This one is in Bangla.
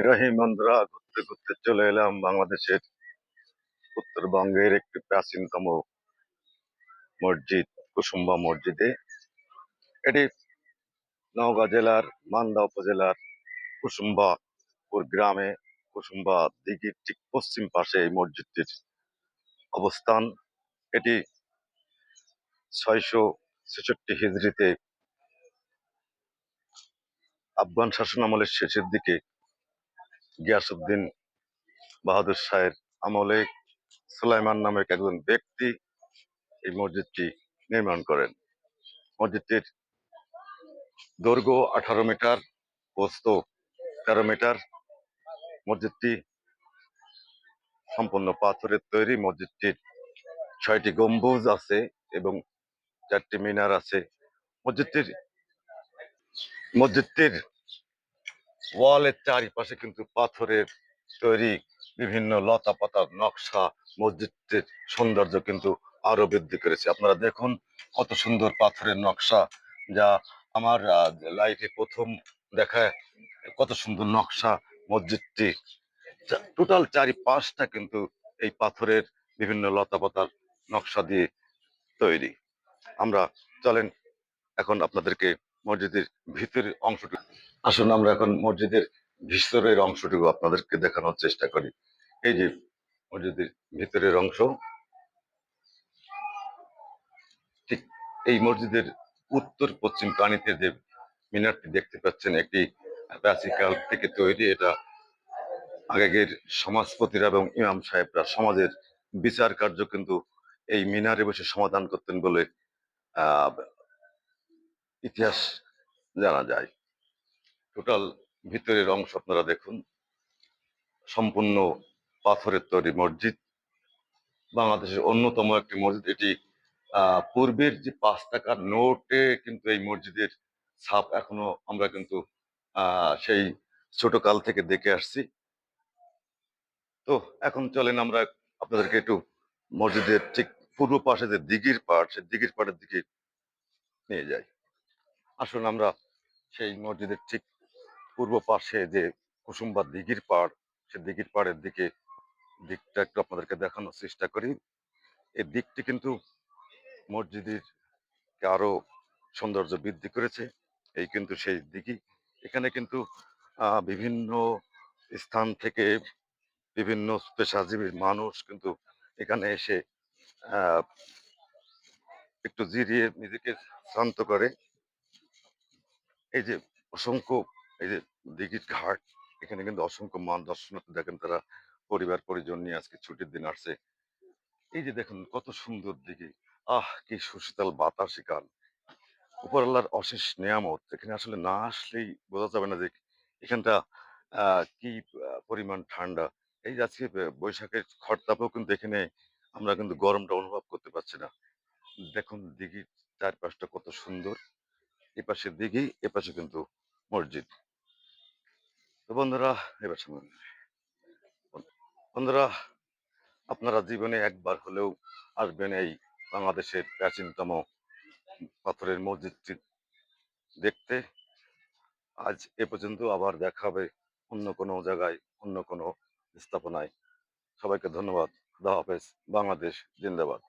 রহিম বন্ধুরা, ঘুরতে ঘুরতে চলে এলাম বাংলাদেশের উত্তরবঙ্গের একটি প্রাচীনতম মসজিদ, কুসুম্বা মসজিদে। এটি নওগাঁ জেলার মান্দা উপজেলার কুসুম্বাপুর গ্রামে, কুসুম্বা দিঘির ঠিক পশ্চিম পাশে এই মসজিদটির অবস্থান। এটি ছয়শো ছেষট্টি হিজড়িতে আফগান শাসনামলের শেষের দিকে গিয়াসুদ্দিন বাহাদুর শাহের আমলে সুলাইমান নামের একজন ব্যক্তি এই মসজিদটি নির্মাণ করেন। মসজিদটির দৈর্ঘ্য আঠারো মিটার, প্রস্থ তেরো মিটার। মসজিদটি সম্পূর্ণ পাথরের তৈরি। মসজিদটির ছয়টি গম্বুজ আছে এবং চারটি মিনার আছে। মসজিদটির মসজিদটির ওয়ালের চারিপাশে কিন্তু পাথরের তৈরি বিভিন্ন লতা পাতার নকশা, মসজিদটির সৌন্দর্য কিন্তু আরও বৃদ্ধি করেছে। আপনারা দেখুন কত সুন্দর পাথরের নকশা, যা আমার লাইফে প্রথম দেখা কত সুন্দর নকশা মসজিদটি। টোটাল চারি পাঁচটা কিন্তু এই পাথরের বিভিন্ন লতা পাতার নকশা দিয়ে তৈরি। আমরা চলেন, এখন আপনাদেরকে মসজিদের ভিতরের অংশটুকু। আসুন, আমরা এখন মসজিদের ভিতরের অংশটুকু আপনাদেরকে দেখানোর চেষ্টা করি। এই যে মসজিদের ভিতরের অংশ, ঠিক এই মসজিদের উত্তর পশ্চিম কানিতে যে মিনারটি দেখতে পাচ্ছেন, একটি প্রাচীনকাল থেকে তৈরি, এটা আগের সমাজপতিরা এবং ইমাম সাহেবরা সমাজের বিচার কার্য কিন্তু এই মিনারে বসে সমাধান করতেন বলে ইতিহাস জানা যায়। টোটাল ভিতরের অংশ আপনারা দেখুন। সম্পূর্ণ পাথরের তৈরি মসজিদ। বাংলাদেশের অন্যতম একটি মসজিদ। এটি পূর্বের যে পাঁচ টাকার নোটে কিন্তু এই মসজিদের ছাপ এখনও আমরা কিন্তু সেই ছোট কাল থেকে দেখে আসছি। তো এখন চলেন আমরা আপনাদেরকে একটু মসজিদের ঠিক পূর্ব পাশে যে দিঘির পাড় সেই দিঘির পাড়ের দিকে নিয়ে যাই। আসুন আমরা সেই মসজিদের ঠিক পূর্ব পাশে যে কুসুম্বা দিঘির পাড়, সে দিঘির পাড়ের দিকে দিকটা একটু আপনাদেরকে দেখানোর চেষ্টা করি। এই দিকটি কিন্তু মসজিদের আরও সৌন্দর্য বৃদ্ধি করেছে। এই কিন্তু সেই দিঘি। এখানে কিন্তু বিভিন্ন স্থান থেকে বিভিন্ন পেশাজীবীর মানুষ কিন্তু এখানে এসে একটু জিরিয়ে নিজেকে শান্ত করে এই যে অসংখ্য এই যে দিঘির ঘাট, এখানে কিন্তু অসংখ্য মান দর্শনার্থী দেখেন তারা পরিবার, পরিজন নিয়ে আজকে ছুটির দিন আসছে। এই যে দেখুন কত সুন্দর দিঘি। আহ, কি সুশীতল বাতাস গান উপরআল্লাহর অশেষ নিয়ামত। এখানে আসলে না আসলেই বোঝা যাবে না যে এখানটা কি পরিমাণ ঠান্ডা। এই যে আজকে বৈশাখের খরতাপেও কিন্তু এখানে আমরা কিন্তু গরমটা অনুভব করতে পারছি না। দেখুন দিঘির চারপাশটা কত সুন্দর। এপাশে দিঘি, এপাশে কিন্তু মসজিদ। তো বন্ধুরা, এবার শুনুন। বন্ধুরা, আপনারা জীবনে একবার হলেও আসবেন এই বাংলাদেশের প্রাচীনতম পাথরের মসজিদটি দেখতে। আজ এ পর্যন্ত আবার দেখা হবে অন্য কোনো জায়গায়, অন্য কোনো স্থাপনায়। সবাইকে ধন্যবাদ। খুদা হাফেজ। বাংলাদেশ জিন্দাবাদ।